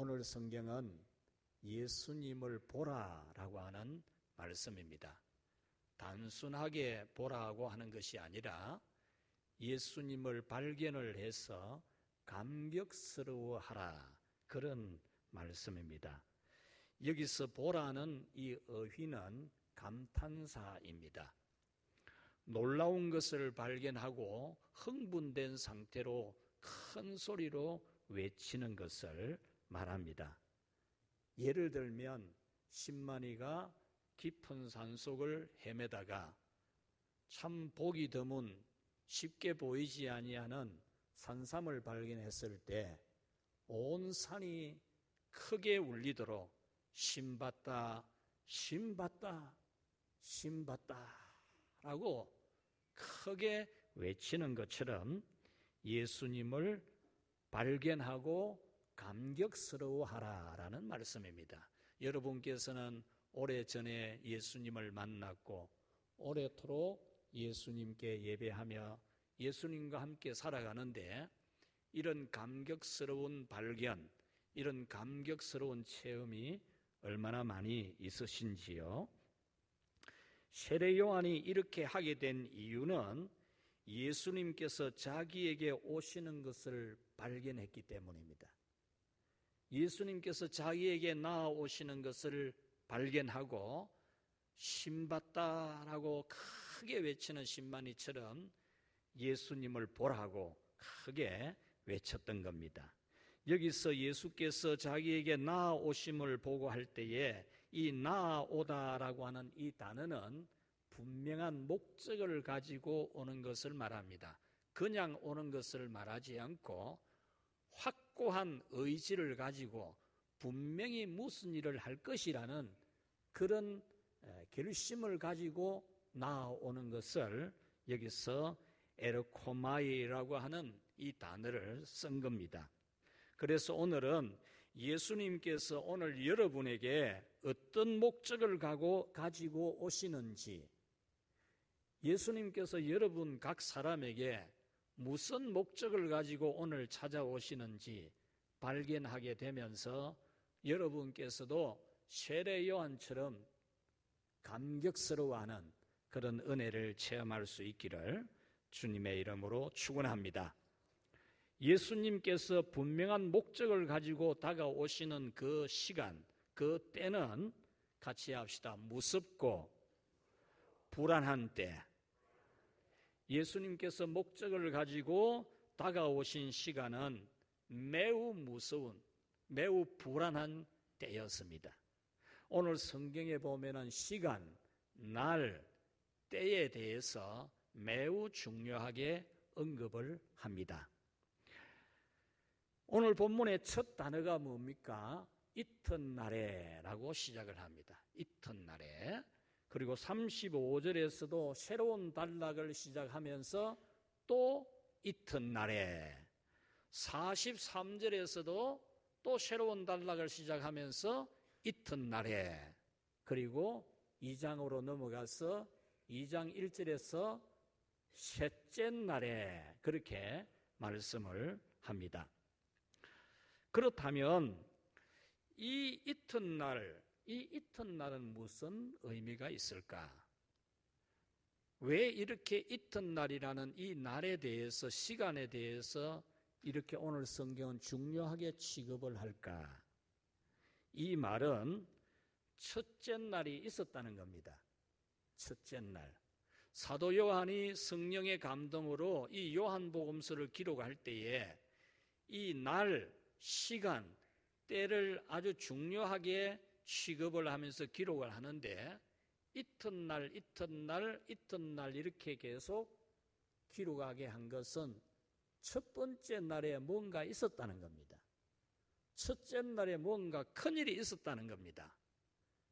오늘 성경은 예수님을 보라라고 하는 말씀입니다. 단순하게 보라고 하는 것이 아니라 예수님을 발견을 해서 감격스러워 하라 그런 말씀입니다. 여기서 보라는 이 어휘는 감탄사입니다. 놀라운 것을 발견하고 흥분된 상태로 큰 소리로 외치는 것을 말합니다. 예를 들면 신만이가 깊은 산속을 헤매다가 참 보기 드문 쉽게 보이지 아니하는 산삼을 발견했을 때 온 산이 크게 울리도록 신봤다 신봤다 신봤다 라고 크게 외치는 것처럼 예수님을 발견하고 감격스러워하라라는 말씀입니다. 여러분께서는 오래전에 예수님을 만났고 오래토록 예수님께 예배하며 예수님과 함께 살아가는데 이런 감격스러운 발견, 이런 감격스러운 체험이 얼마나 많이 있으신지요? 세례 요한이 이렇게 하게 된 이유는 예수님께서 자기에게 오시는 것을 발견했기 때문입니다. 예수님께서 자기에게 나아오시는 것을 발견하고 신받다라고 크게 외치는 신만이처럼 예수님을 보라고 크게 외쳤던 겁니다. 여기서 예수께서 자기에게 나아오심을 보고 할 때에 이 나아오다라고 하는 이 단어는 분명한 목적을 가지고 오는 것을 말합니다. 그냥 오는 것을 말하지 않고 확 고한 의지를 가지고 분명히 무슨 일을 할 것이라는 그런 결심을 가지고 나아오는 것을 여기서 에르코마이라고 하는 이 단어를 쓴 겁니다. 그래서 오늘은 예수님께서 오늘 여러분에게 어떤 목적을 가고 가지고 오시는지 예수님께서 여러분 각 사람에게 무슨 목적을 가지고 오늘 찾아오시는지 발견하게 되면서 여러분께서도 세례 요한처럼 감격스러워하는 그런 은혜를 체험할 수 있기를 주님의 이름으로 축원합니다. 예수님께서 분명한 목적을 가지고 다가오시는 그 시간, 그 때는 같이 합시다. 무섭고 불안한 때. 예수님께서 목적을 가지고 다가오신 시간은 매우 무서운, 매우 불안한 때였습니다. 오늘 성경에 보면은 시간, 날, 때에 대해서 매우 중요하게 언급을 합니다. 오늘 본문의 첫 단어가 뭡니까? 이튿날에라고 시작을 합니다. 이튿날에. 그리고 35절에서도 새로운 단락을 시작하면서 또 이튿날에 43절에서도 또 새로운 단락을 시작하면서 이튿날에 그리고 2장으로 넘어가서 2장 1절에서 셋째 날에 그렇게 말씀을 합니다. 그렇다면 이 이튿날, 이 이튿날은 무슨 의미가 있을까? 왜 이렇게 이튿날이라는 이 날에 대해서, 시간에 대해서 이렇게 오늘 성경은 중요하게 취급을 할까? 이 말은 첫째 날이 있었다는 겁니다. 첫째 날. 사도 요한이 성령의 감동으로 이 요한복음서를 기록할 때에 이 날, 시간, 때를 아주 중요하게 취급을 하면서 기록을 하는데 이튿날, 이튿날, 이튿날 이렇게 계속 기록하게 한 것은 첫 번째 날에 뭔가 있었다는 겁니다. 첫째 날에 뭔가 큰 일이 있었다는 겁니다.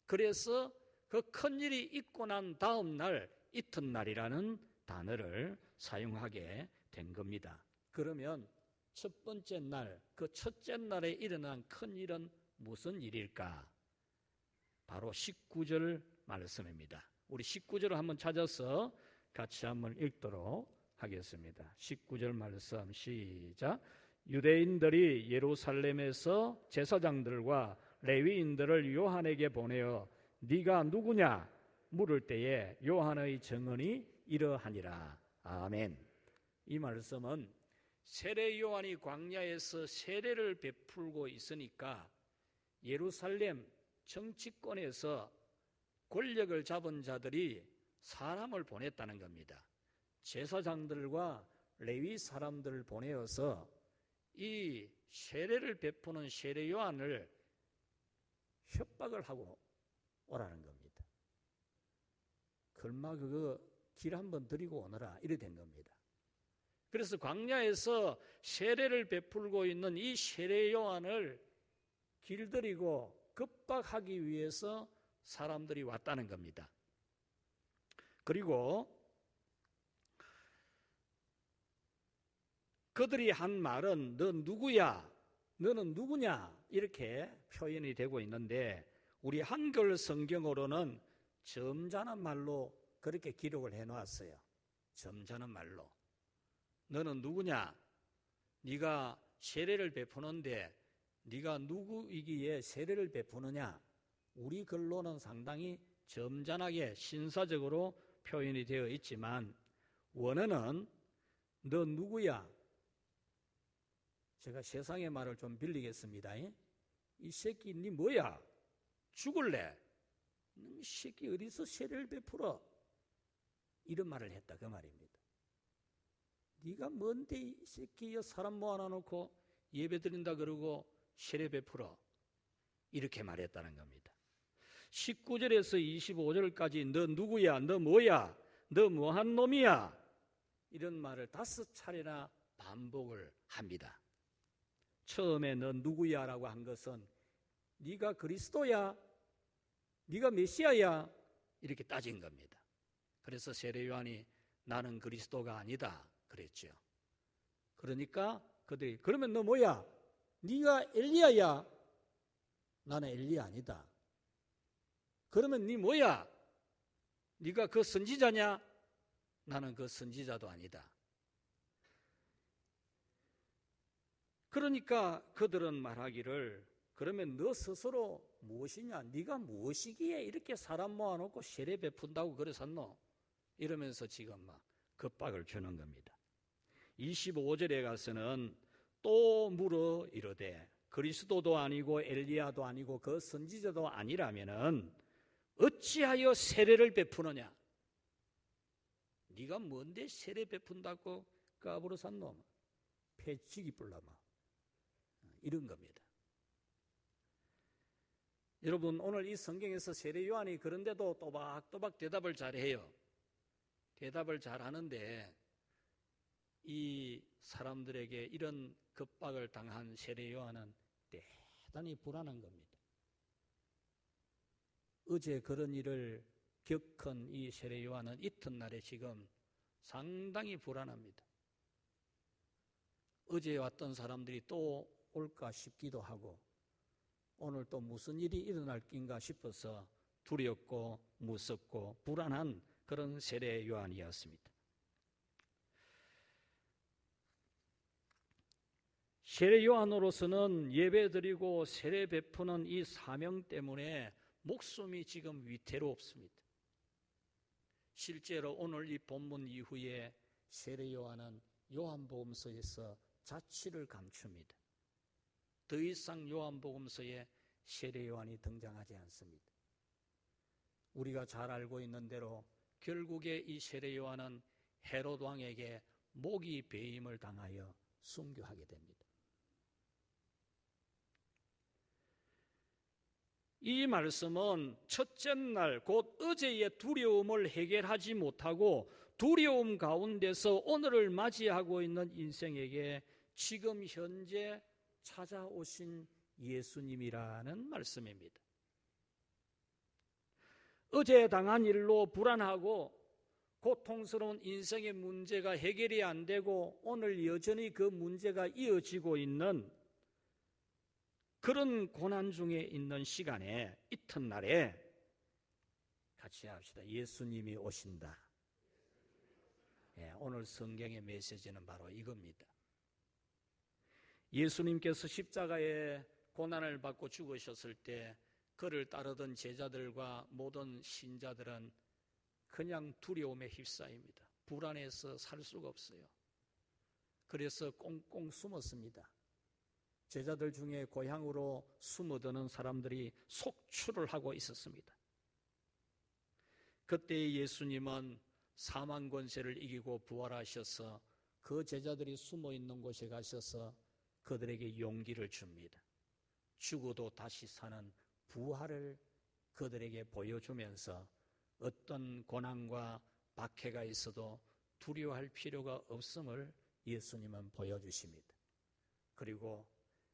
그래서 그 큰 일이 있고 난 다음 날 이튿날이라는 단어를 사용하게 된 겁니다. 그러면 첫 번째 날, 그 첫째 날에 일어난 큰 일은 무슨 일일까? 바로 19절 말씀입니다. 우리 19절을 한번 찾아서 같이 한번 읽도록 하겠습니다. 19절 말씀 시작. 유대인들이 예루살렘에서 제사장들과 레위인들을 요한에게 보내어 네가 누구냐 물을 때에 요한의 증언이 이러하니라. 아멘. 이 말씀은 세례 요한이 광야에서 세례를 베풀고 있으니까 예루살렘 정치권에서 권력을 잡은 자들이 사람을 보냈다는 겁니다. 제사장들과 레위 사람들을 보내어서 이 세례를 베푸는 세례 요한을 협박을 하고 오라는 겁니다. 글마 그거 길 한번 드리고 오너라 이래 된 겁니다. 그래서 광야에서 세례를 베풀고 있는 이 세례 요한을 길들이고 급박하기 위해서 사람들이 왔다는 겁니다. 그리고 그들이 한 말은 너 누구야? 너는 누구냐? 이렇게 표현이 되고 있는데 우리 한글 성경으로는 점잖은 말로 그렇게 기록을 해 놨어요. 점잖은 말로. 너는 누구냐? 네가 세례를 베푸는데 네가 누구이기에 세례를 베푸느냐? 우리 글로는 상당히 점잖하게 신사적으로 표현이 되어 있지만 원어는 너 누구야? 제가 세상의 말을 좀 빌리겠습니다. 이 새끼 니 뭐야? 죽을래? 이 새끼 어디서 세례를 베풀어? 이런 말을 했다 그 말입니다. 네가 뭔데 이 새끼 사람 모아놔 놓고 예배 드린다 그러고 세례 베풀어 이렇게 말했다는 겁니다. 19절에서 25절까지 너 누구야? 너 뭐야? 너 뭐한 놈이야? 이런 말을 다섯 차례나 반복을 합니다. 처음에 너 누구야라고 한 것은 네가 그리스도야? 네가 메시아야? 이렇게 따진 겁니다. 그래서 세례 요한이 나는 그리스도가 아니다 그랬죠. 그러니까 그들이 그러면 너 뭐야? 네가 엘리야야? 나는 엘리야 아니다. 그러면 네 뭐야? 네가 그 선지자냐? 나는 그 선지자도 아니다. 그러니까 그들은 말하기를 그러면 너 스스로 무엇이냐? 네가 무엇이기에 이렇게 사람 모아놓고 세례 베푼다고 그랬었노? 이러면서 지금 막 급박을 주는 겁니다. 25절에 가서는 또 물어 이르되 그리스도도 아니고 엘리야도 아니고 그 선지자도 아니라면은 어찌하여 세례를 베푸느냐? 네가 뭔데 세례 베푼다고 까불어 산 놈? 패치기 뿔라마 이런 겁니다. 여러분 오늘 이 성경에서 세례 요한이 그런데도 또박또박 대답을 잘해요. 대답을 잘하는데 이 사람들에게 이런 급박을 당한 세례 요한은 대단히 불안한 겁니다. 어제 그런 일을 겪은 이 세례 요한은 이튿날에 지금 상당히 불안합니다. 어제 왔던 사람들이 또 올까 싶기도 하고 오늘 또 무슨 일이 일어날 낀가 싶어서 두렵고 무섭고 불안한 그런 세례 요한이었습니다. 세례 요한으로서는 예배드리고 세례 베푸는 이 사명 때문에 목숨이 지금 위태롭습니다. 실제로 오늘 이 본문 이후에 세례 요한은 요한복음서에서 자취를 감춥니다. 더 이상 요한복음서에 세례 요한이 등장하지 않습니다. 우리가 잘 알고 있는 대로 결국에 이 세례 요한은 헤롯 왕에게 모기 배임을 당하여 순교하게 됩니다. 이 말씀은 첫째 날 곧 어제의 두려움을 해결하지 못하고 두려움 가운데서 오늘을 맞이하고 있는 인생에게 지금 현재 찾아오신 예수님이라는 말씀입니다. 어제 당한 일로 불안하고 고통스러운 인생의 문제가 해결이 안 되고 오늘 여전히 그 문제가 이어지고 있는 그런 고난 중에 있는 시간에 이튿날에 같이 합시다. 예수님이 오신다. 예, 오늘 성경의 메시지는 바로 이겁니다. 예수님께서 십자가에 고난을 받고 죽으셨을 때 그를 따르던 제자들과 모든 신자들은 그냥 두려움에 휩싸입니다. 불안해서 살 수가 없어요. 그래서 꽁꽁 숨었습니다. 제자들 중에 고향으로 숨어드는 사람들이 속출을 하고 있었습니다. 그때 예수님은 사망 권세를 이기고 부활하셔서 그 제자들이 숨어 있는 곳에 가셔서 그들에게 용기를 줍니다. 죽어도 다시 사는 부활을 그들에게 보여주면서 어떤 고난과 박해가 있어도 두려워할 필요가 없음을 예수님은 보여주십니다. 그리고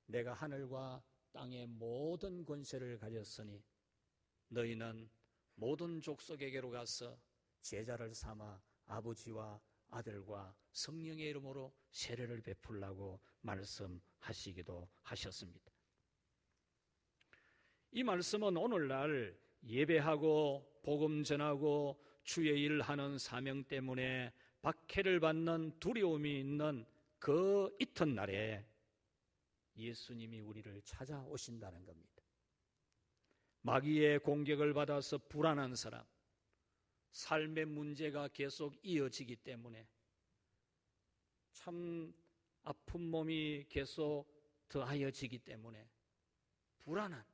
내가 하늘과 땅의 모든 권세를 가졌으니 너희는 모든 족속에게로 가서 제자를 삼아 아버지와 아들과 성령의 이름으로 세례를 베풀라고 말씀하시기도 하셨습니다. 이 말씀은 오늘날 예배하고 복음 전하고 주의 일 하는 사명 때문에 박해를 받는 두려움이 있는 그 이튿날에 예수님이 우리를 찾아오신다는 겁니다. 마귀의 공격을 받아서 불안한 사람, 삶의 문제가 계속 이어지기 때문에 참 아픈 몸이 계속 더하여지기 때문에 불안한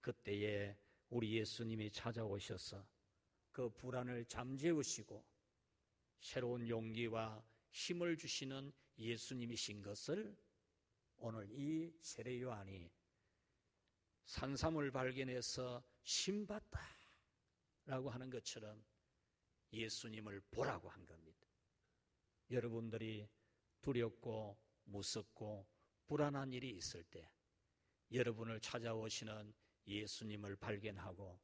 그때에 우리 예수님이 찾아오셔서 그 불안을 잠재우시고 새로운 용기와 힘을 주시는 예수님이신 것을 오늘 이 세례 요한이 산삼을 발견해서 신받다 라고 하는 것처럼 예수님을 보라고 한 겁니다. 여러분들이 두렵고 무섭고 불안한 일이 있을 때 여러분을 찾아오시는 예수님을 발견하고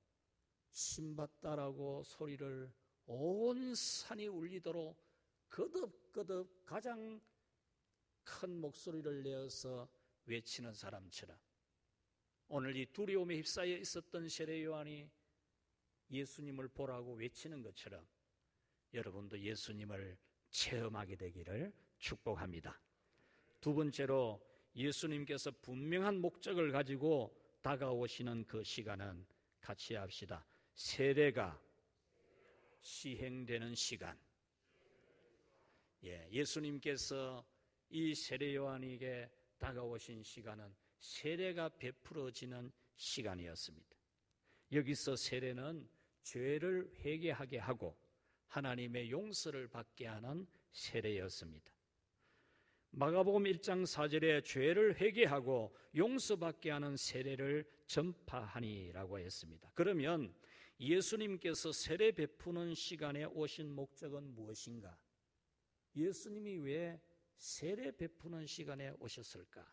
신받다라고 소리를 온 산이 울리도록 거듭거듭 가장 큰 목소리를 내어서 외치는 사람처럼 오늘 이 두려움에 휩싸여 있었던 세례 요한이 예수님을 보라고 외치는 것처럼 여러분도 예수님을 체험하게 되기를 축복합니다. 두 번째로 예수님께서 분명한 목적을 가지고 다가오시는 그 시간은 같이 합시다. 세례가 시행되는 시간. 예, 예수님께서 이 세례 요한에게 다가오신 시간은 세례가 베풀어지는 시간이었습니다. 여기서 세례는 죄를 회개하게 하고 하나님의 용서를 받게 하는 세례였습니다. 마가복음 1장 4절에 죄를 회개하고 용서받게 하는 세례를 전파하니라고 했습니다. 그러면 예수님께서 세례 베푸는 시간에 오신 목적은 무엇인가? 예수님이 왜 세례 베푸는 시간에 오셨을까?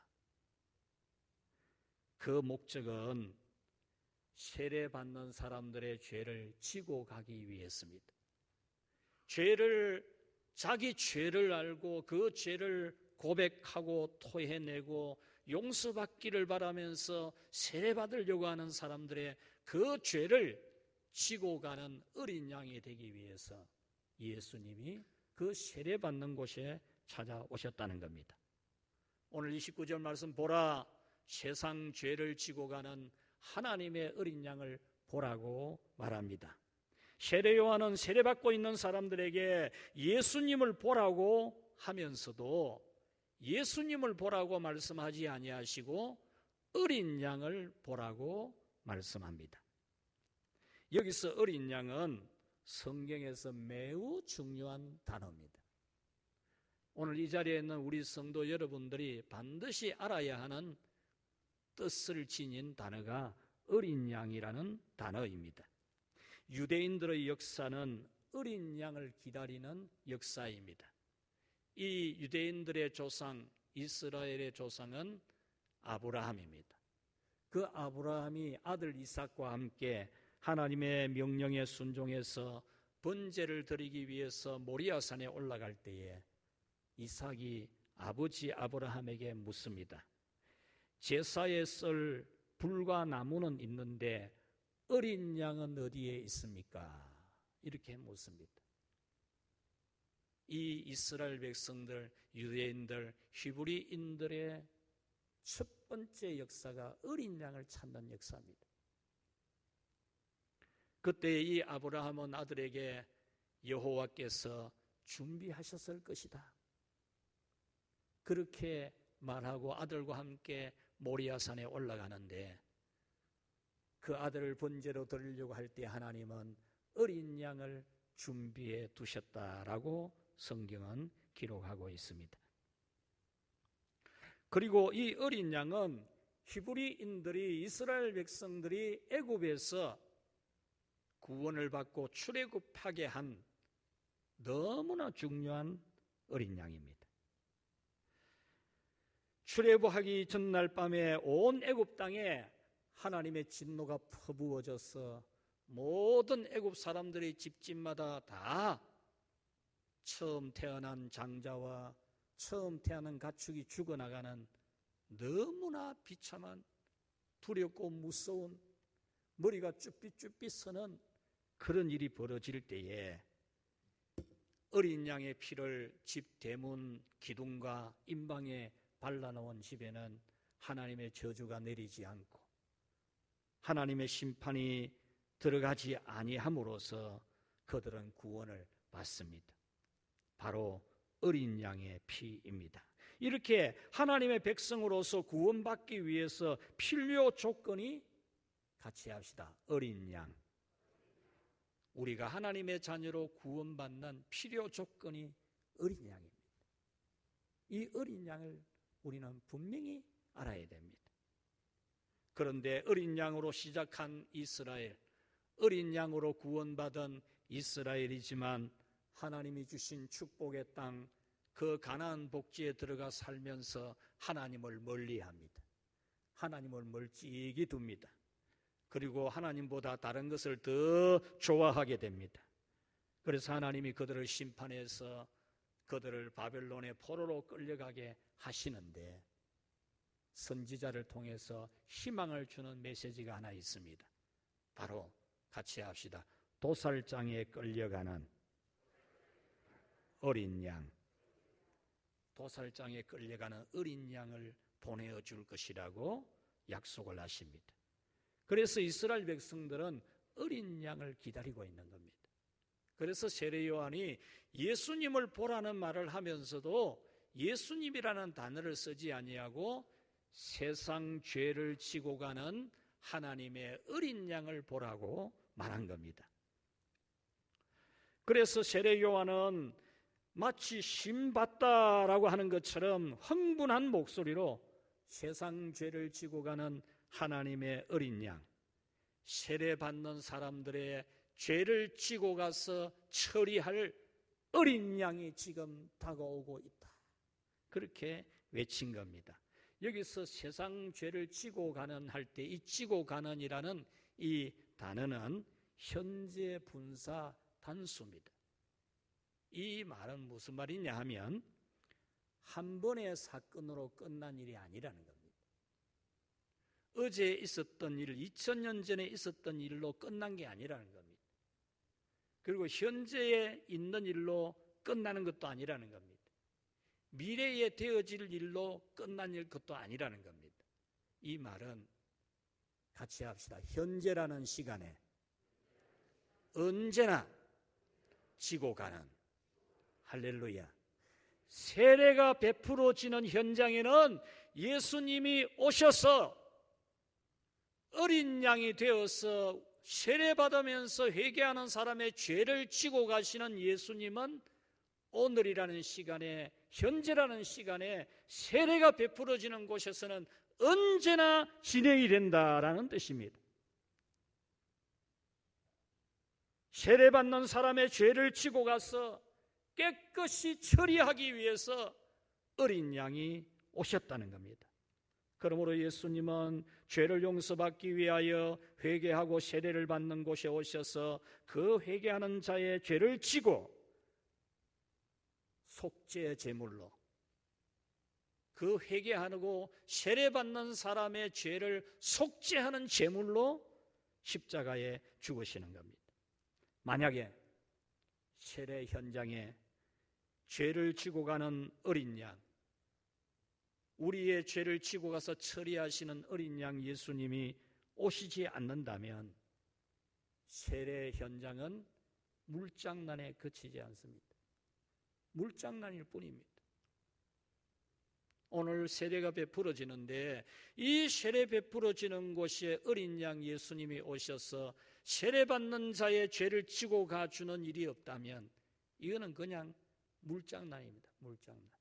그 목적은 세례 받는 사람들의 죄를 지고 가기 위해서입니다. 죄를 자기 죄를 알고 그 죄를 고백하고 토해내고 용서받기를 바라면서 세례받으려고 하는 사람들의 그 죄를 지고 가는 어린 양이 되기 위해서 예수님이 그 세례받는 곳에 찾아오셨다는 겁니다. 오늘 29절 말씀 보라 세상 죄를 지고 가는 하나님의 어린 양을 보라고 말합니다. 세례 요한은 세례받고 있는 사람들에게 예수님을 보라고 하면서도 예수님을 보라고 말씀하지 아니하시고 어린 양을 보라고 말씀합니다. 여기서 어린 양은 성경에서 매우 중요한 단어입니다. 오늘 이 자리에 있는 우리 성도 여러분들이 반드시 알아야 하는 뜻을 지닌 단어가 어린 양이라는 단어입니다. 유대인들의 역사는 어린 양을 기다리는 역사입니다. 이 유대인들의 조상, 이스라엘의 조상은 아브라함입니다. 그 아브라함이 아들 이삭과 함께 하나님의 명령에 순종해서 번제를 드리기 위해서 모리아산에 올라갈 때에 이삭이 아버지 아브라함에게 묻습니다. 제사에 쓸 불과 나무는 있는데 어린 양은 어디에 있습니까? 이렇게 묻습니다. 이 이스라엘 백성들, 유대인들, 히브리인들의 첫 번째 역사가 어린 양을 찾는 역사입니다. 그때 이 아브라함은 아들에게 여호와께서 준비하셨을 것이다. 그렇게 말하고 아들과 함께 모리아산에 올라가는데 그 아들을 번제로 드리려고 할 때 하나님은 어린 양을 준비해 두셨다라고 성경은 기록하고 있습니다. 그리고 이 어린 양은 히브리인들이 이스라엘 백성들이 애굽에서 구원을 받고 출애굽하게 한 너무나 중요한 어린 양입니다. 출애굽하기 전날 밤에 온 애굽 땅에 하나님의 진노가 퍼부어져서 모든 애굽 사람들의 집집마다 다 처음 태어난 장자와 처음 태어난 가축이 죽어나가는 너무나 비참한 두렵고 무서운 머리가 쭈삣쭈삣 서는 그런 일이 벌어질 때에 어린 양의 피를 집 대문 기둥과 임방에 발라놓은 집에는 하나님의 저주가 내리지 않고 하나님의 심판이 들어가지 아니함으로써 그들은 구원을 받습니다. 바로 어린 양의 피입니다. 이렇게 하나님의 백성으로서 구원받기 위해서 필요 조건이 같이 합시다. 어린 양. 우리가 하나님의 자녀로 구원받는 필요 조건이 어린 양입니다. 이 어린 양을 우리는 분명히 알아야 됩니다. 그런데 어린 양으로 시작한 이스라엘, 어린 양으로 구원받은 이스라엘이지만 하나님이 주신 축복의 땅, 그 가나안 복지에 들어가 살면서 하나님을 멀리합니다. 하나님을 멀찍이 둡니다. 그리고 하나님보다 다른 것을 더 좋아하게 됩니다. 그래서 하나님이 그들을 심판해서 그들을 바벨론의 포로로 끌려가게 하시는데 선지자를 통해서 희망을 주는 메시지가 하나 있습니다. 바로 같이 합시다. 도살장에 끌려가는 어린 양. 도살장에 끌려가는 어린 양을 보내어 줄 것이라고 약속을 하십니다. 그래서 이스라엘 백성들은 어린 양을 기다리고 있는 겁니다. 그래서 세례 요한이 예수님을 보라는 말을 하면서도 예수님이라는 단어를 쓰지 아니하고 세상 죄를 지고 가는 하나님의 어린 양을 보라고 말한 겁니다. 그래서 세례 요한은 마치 신받다라고 하는 것처럼 흥분한 목소리로 세상 죄를 지고 가는 하나님의 어린 양, 세례 받는 사람들의 죄를 지고 가서 처리할 어린 양이 지금 다가오고 있다. 그렇게 외친 겁니다. 여기서 세상 죄를 지고 가는 할 때이 지고 가는이라는 이 단어는 현재 분사 단수입니다. 이 말은 무슨 말이냐 하면 한 번의 사건으로 끝난 일이 아니라는 겁니다. 어제 있었던 일, 2000년 전에 있었던 일로 끝난 게 아니라는 겁니다. 그리고 현재에 있는 일로 끝나는 것도 아니라는 겁니다. 미래에 되어질 일로 끝난 일 것도 아니라는 겁니다. 이 말은 같이 합시다. 현재라는 시간에 언제나 지고 가는 할렐루야. 세례가 베풀어지는 현장에는 예수님이 오셔서 어린 양이 되어서 세례받으면서 회개하는 사람의 죄를 지고 가시는 예수님은 오늘이라는 시간에 현재라는 시간에 세례가 베풀어지는 곳에서는 언제나 진행이 된다라는 뜻입니다. 세례받는 사람의 죄를 지고 가서 깨끗이 처리하기 위해서 어린 양이 오셨다는 겁니다. 그러므로 예수님은 죄를 용서받기 위하여 회개하고 세례를 받는 곳에 오셔서 그 회개하는 자의 죄를 지고 속죄 제물로 그 회개하고 세례받는 사람의 죄를 속죄하는 제물로 십자가에 죽으시는 겁니다. 만약에 세례 현장에 죄를 지고 가는 어린 양, 우리의 죄를 지고 가서 처리하시는 어린 양 예수님이 오시지 않는다면 세례 현장은 물장난에 그치지 않습니다. 물장난일 뿐입니다. 오늘 세례가 베풀어지는데 이 세례 베풀어지는 곳에 어린 양 예수님이 오셔서 세례받는 자의 죄를 지고 가주는 일이 없다면 이거는 그냥 물장난입니다. 물장난.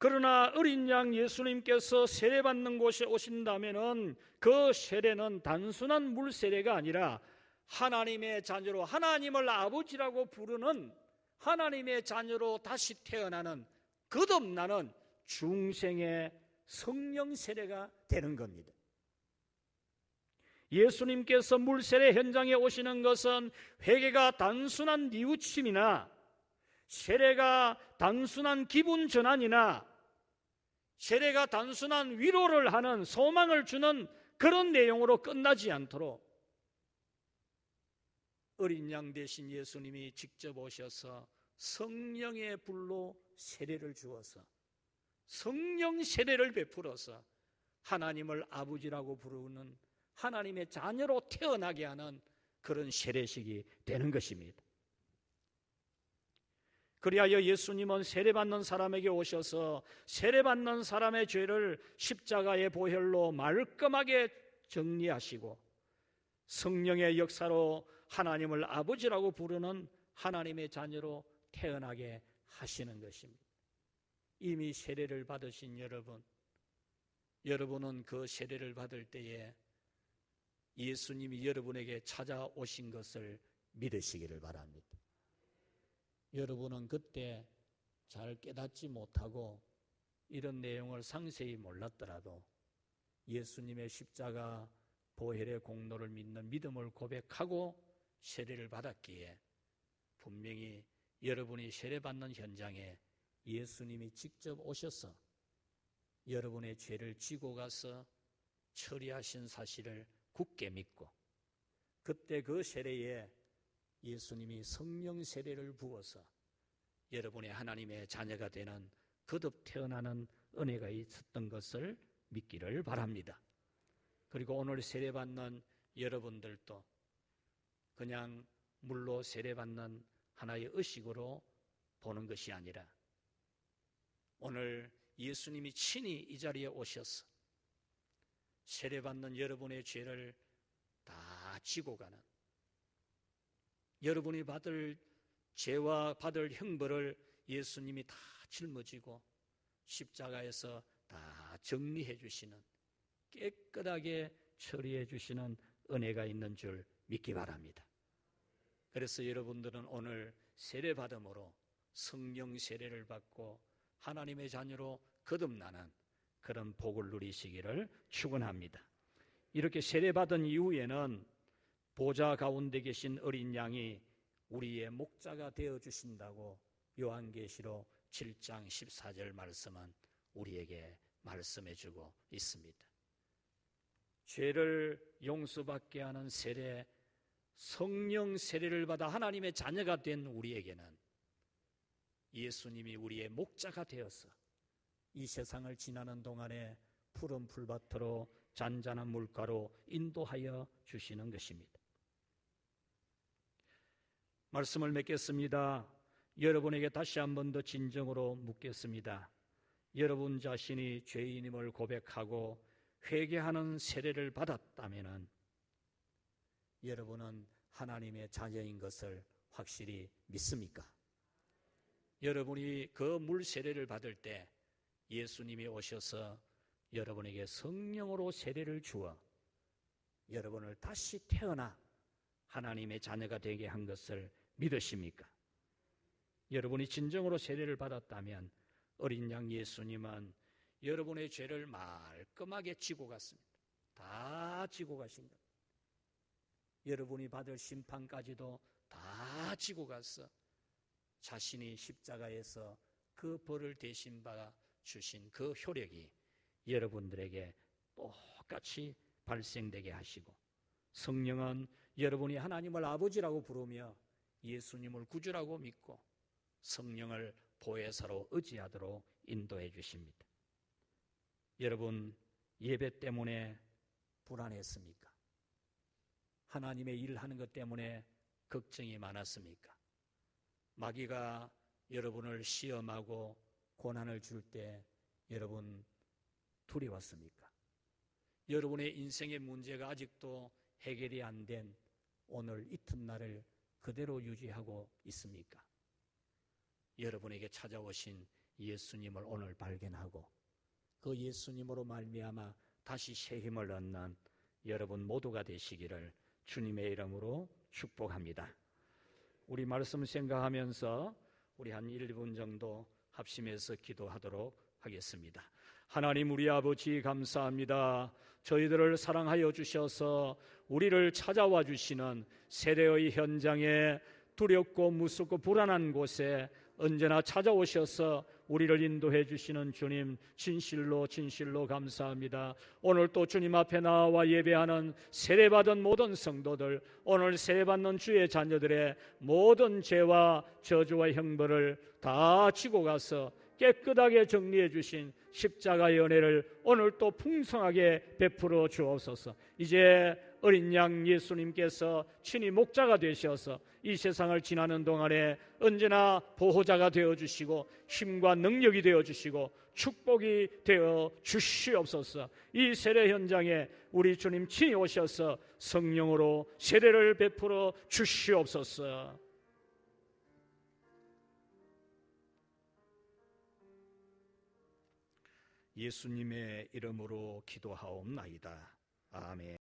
그러나 어린 양 예수님께서 세례받는 곳에 오신다면은 그 세례는 단순한 물 세례가 아니라 하나님의 자녀로 하나님을 아버지라고 부르는 하나님의 자녀로 다시 태어나는 거듭나는 중생의 성령 세례가 되는 겁니다. 예수님께서 물세례 현장에 오시는 것은 회개가 단순한 뉘우침이나 세례가 단순한 기분 전환이나 세례가 단순한 위로를 하는 소망을 주는 그런 내용으로 끝나지 않도록 어린 양 대신 예수님이 직접 오셔서 성령의 불로 세례를 주어서 성령 세례를 베풀어서 하나님을 아버지라고 부르는 하나님의 자녀로 태어나게 하는 그런 세례식이 되는 것입니다. 그리하여 예수님은 세례받는 사람에게 오셔서 세례받는 사람의 죄를 십자가의 보혈로 말끔하게 정리하시고 성령의 역사로 하나님을 아버지라고 부르는 하나님의 자녀로 태어나게 하시는 것입니다. 이미 세례를 받으신 여러분, 여러분은 그 세례를 받을 때에 예수님이 여러분에게 찾아오신 것을 믿으시기를 바랍니다. 여러분은 그때 잘 깨닫지 못하고 이런 내용을 상세히 몰랐더라도 예수님의 십자가 보혈의 공로를 믿는 믿음을 고백하고 세례를 받았기에 분명히 여러분이 세례받는 현장에 예수님이 직접 오셔서 여러분의 죄를 지고 가서 처리하신 사실을 굳게 믿고 그때 그 세례에 예수님이 성령 세례를 부어서 여러분의 하나님의 자녀가 되는 거듭 태어나는 은혜가 있었던 것을 믿기를 바랍니다. 그리고 오늘 세례받는 여러분들도 그냥 물로 세례받는 하나의 의식으로 보는 것이 아니라 오늘 예수님이 친히 이 자리에 오셔서 세례받는 여러분의 죄를 다 지고 가는 여러분이 받을 죄와 받을 형벌을 예수님이 다 짊어지고 십자가에서 다 정리해 주시는 깨끗하게 처리해 주시는 은혜가 있는 줄 믿기 바랍니다. 그래서 여러분들은 오늘 세례 받음으로 성령 세례를 받고 하나님의 자녀로 거듭나는 그런 복을 누리시기를 축원합니다. 이렇게 세례 받은 이후에는 보좌 가운데 계신 어린 양이 우리의 목자가 되어 주신다고 요한계시록 7장 14절 말씀은 우리에게 말씀해 주고 있습니다. 죄를 용서받게 하는 세례 성령 세례를 받아 하나님의 자녀가 된 우리에게는 예수님이 우리의 목자가 되어서 이 세상을 지나는 동안에 푸른 풀밭으로 잔잔한 물가로 인도하여 주시는 것입니다. 말씀을 맺겠습니다. 여러분에게 다시 한 번 더 진정으로 묻겠습니다. 여러분 자신이 죄인임을 고백하고 회개하는 세례를 받았다면 여러분은 하나님의 자녀인 것을 확실히 믿습니까? 여러분이 그 물 세례를 받을 때 예수님이 오셔서 여러분에게 성령으로 세례를 주어 여러분을 다시 태어나 하나님의 자녀가 되게 한 것을 믿으십니까? 여러분이 진정으로 세례를 받았다면 어린 양 예수님은 여러분의 죄를 말끔하게 지고 갔습니다. 다 지고 가신 것. 여러분이 받을 심판까지도 다 지고 갔어. 자신이 십자가에서 그 벌을 대신 받아 주신 그 효력이 여러분들에게 똑같이 발생되게 하시고 성령은 여러분이 하나님을 아버지라고 부르며 예수님을 구주라고 믿고 성령을 보혜사로 의지하도록 인도해 주십니다. 여러분 예배 때문에 불안했습니까? 하나님의 일을 하는 것 때문에 걱정이 많았습니까? 마귀가 여러분을 시험하고 고난을 줄 때 여러분 두려웠습니까? 여러분의 인생의 문제가 아직도 해결이 안 된 오늘 이튿날을 그대로 유지하고 있습니까? 여러분에게 찾아오신 예수님을 오늘 발견하고 그 예수님으로 말미암아 다시 새 힘을 얻는 여러분 모두가 되시기를 주님의 이름으로 축복합니다. 우리 말씀 생각하면서 우리 한 1분 정도 합심해서 기도하도록 하겠습니다. 하나님 우리 아버지 감사합니다. 저희들을 사랑하여 주셔서 우리를 찾아와 주시는 세례의 현장에 두렵고 무섭고 불안한 곳에 언제나 찾아오셔서 우리를 인도해 주시는 주님 진실로 진실로 감사합니다. 오늘 또 주님 앞에 나와 예배하는 세례받은 모든 성도들 오늘 세례받는 주의 자녀들의 모든 죄와 저주와 형벌을 다 지고 가서 깨끗하게 정리해 주신 십자가의 은혜를 오늘 또 풍성하게 베풀어 주옵소서. 이제 어린 양 예수님께서 친히 목자가 되셔서 이 세상을 지나는 동안에 언제나 보호자가 되어 주시고 힘과 능력이 되어 주시고 축복이 되어 주시옵소서. 이 세례 현장에 우리 주님 친히 오셔서 성령으로 세례를 베풀어 주시옵소서. 예수님의 이름으로 기도하옵나이다. 아멘.